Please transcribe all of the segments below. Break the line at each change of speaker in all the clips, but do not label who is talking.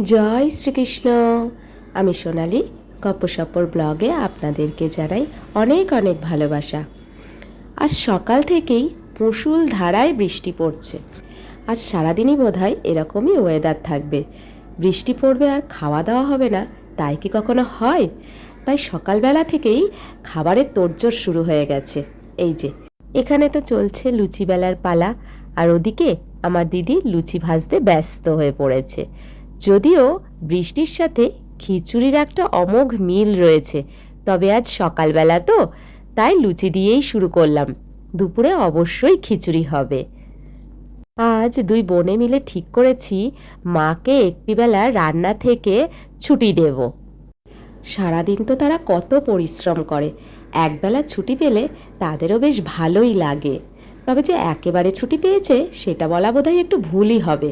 জয় শ্রীকৃষ্ণ। আমি সোনালি গপ্পসপ্পর ব্লগে আপনাদেরকে জানাই অনেক অনেক ভালোবাসা। আজ সকাল থেকেই প্রসূল ধারায় বৃষ্টি পড়ছে। আজ সারাদিনই বোধ হয় এরকমই ওয়েদার থাকবে। বৃষ্টি পড়বে আর খাওয়া দাওয়া হবে না, তাই কি কখনো হয়? তাই সকালবেলা থেকেই খাবারের তোড়জোড় শুরু হয়ে গেছে। এই যে, এখানে তো চলছে লুচি বেলার পালা, আর ওদিকে আমার দিদি লুচি ভাজতে ব্যস্ত হয়ে পড়েছে। যদিও বৃষ্টির সাথে খিচুড়ির একটা অমোঘ মিল রয়েছে, তবে আজ সকালবেলা তো, তাই লুচি দিয়েই শুরু করলাম। দুপুরে অবশ্যই খিচুড়ি হবে। আজ দুই বোনে মিলে ঠিক করেছি মাকে একটিবেলা রান্না থেকে ছুটি দেব। সারাদিন তো তারা কত পরিশ্রম করে। একবেলা ছুটি পেলে তাদেরও বেশ ভালোই লাগে। তবে যে একেবারে ছুটি পেয়েছে, সেটা বলা বোধহয় একটু ভুলই হবে।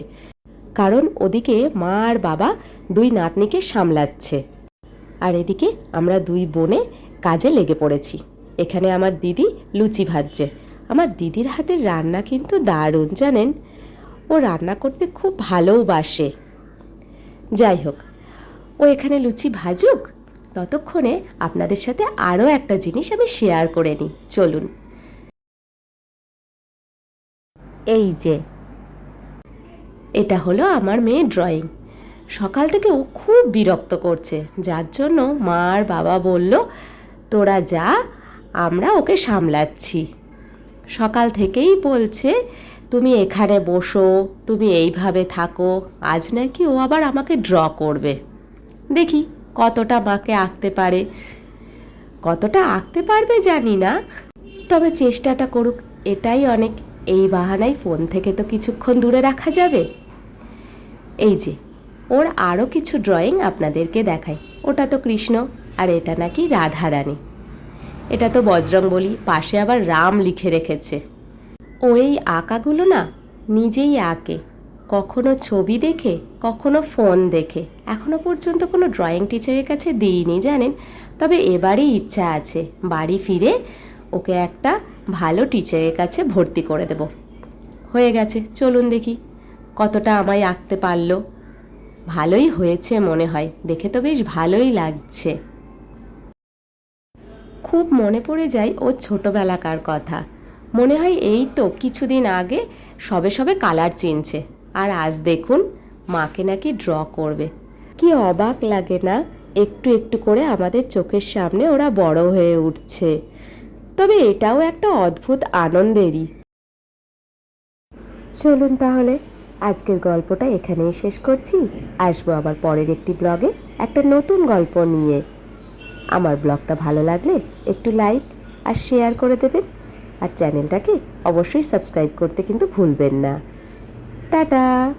কারণ ওদিকে মা আর বাবা দুই নাতনিকে সামলাচ্ছে। আর এদিকে আমরা দুই বোনে কাজে লেগে পড়েছি। এখানে আমার দিদি লুচি ভাজছে। আমার দিদির হাতের রান্না কিন্তু দারুণ, জানেন? ও রান্না করতে খুব ভালোবাসে যাই হোক, ও এখানে লুচি ভাজুক। ততক্ষণে আপনাদের সাথে আরও একটা জিনিস আমি শেয়ার করে নিই। চলুন। এই যে এটা হলো আমার মেয়ে ড্রয়িং। সকাল থেকে ও খুব বিরক্ত করছে, যার জন্য মা আর বাবা বলল, তোরা যা, আমরা ওকে সামলাচ্ছি। সকাল থেকেই বলছে, তুমি এখানে বসো, তুমি এইভাবে থাকো, আজ নাকি ও আবার আমাকে ড্র করবে। দেখি কতটা মাকে আঁকতে পারে। কতটা আঁকতে পারবে জানি না, তবে চেষ্টাটা করুক, এটাই অনেক এই বাহানায় ফোন থেকে তো কিছুক্ষণ দূরে রাখা যাবে। এই যে, ওর আরও কিছু ড্রয়িং আপনাদেরকে দেখাই। ওটা তো কৃষ্ণ, আর এটা নাকি রাধারানী। এটা তো বজরং বলি, পাশে আবার রাম লিখে রেখেছে। ও এই আঁকাগুলো না, নিজেই আঁকে। কখনো ছবি দেখে, কখনো ফোন দেখে। এখনও পর্যন্ত কোনো ড্রয়িং টিচারের কাছে দিইনি, জানেন? তবে এবারই ইচ্ছা আছে, বাড়ি ফিরে ওকে একটা ভালো টিচারের কাছে ভর্তি করে দেব। হয়ে গেছে, চলুন দেখি কতটা আমায় আঁকতে পারল। ভালোই হয়েছে মনে হয়, দেখে তো বেশ ভালোই লাগছে। খুব মনে পড়ে যায় ও ছোটোবেলাকার কথা। মনে হয় এই তো কিছুদিন আগে সবে সবে কালার চিনছে, আর আজ দেখুন মাকে নাকি ড্র করবে। কি অবাক লাগে না, একটু একটু করে আমাদের চোখের সামনে ওরা বড় হয়ে উঠছে। তবে এটাও একটা অদ্ভুত আনন্দেরই। চলুন তাহলে, আজকের গল্পটা এখানেই শেষ করছি। আসব আবার পরের একটি ব্লগে একটা নতুন গল্প নিয়ে। আমার ব্লগটা ভালো লাগলে একটু লাইক আর শেয়ার করে দেবেন। আর চ্যানেলটাকে অবশ্যই সাবস্ক্রাইব করতে কিন্তু ভুলবেন না। টাটা!